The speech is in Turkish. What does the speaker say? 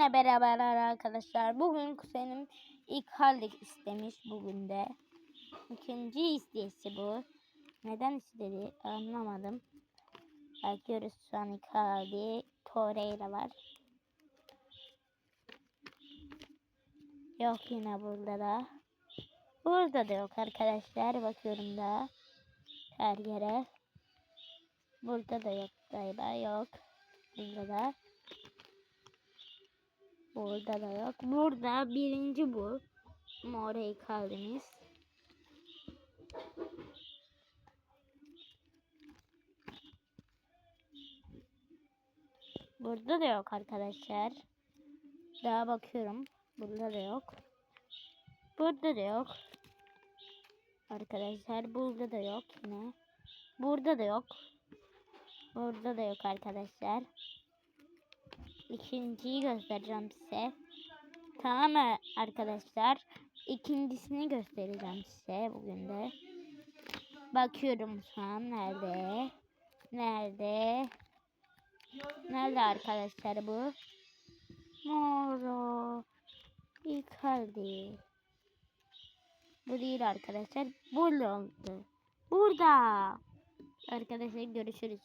Yine beraberler arkadaşlar. Bugün kuzenim ilk halde istemiş bugün de. İkinci isteyişi bu. Neden istedi anlamadım. Bakıyoruz şu an ilk halde. Torreira var. Yok yine burada da. Burada da yok arkadaşlar. Bakıyorum da. Her yere. Burada da yok galiba yok. Burada da. Burada da yok. Burada birinci bu. Morayı kaldınız. Burada da yok arkadaşlar. Daha bakıyorum. Burada da yok. Burada da yok. Arkadaşlar burada da yok yine. Burada da yok. Burada da yok arkadaşlar. İkinciyi göstereceğim size. Tamam mı arkadaşlar? İkincisini göstereceğim size bugün de. Bakıyorum şu an nerede? Nerede? Nerede arkadaşlar bu? Moro. Icardi. Bu değil arkadaşlar. Burada oldu. Burada. Arkadaşlar görüşürüz.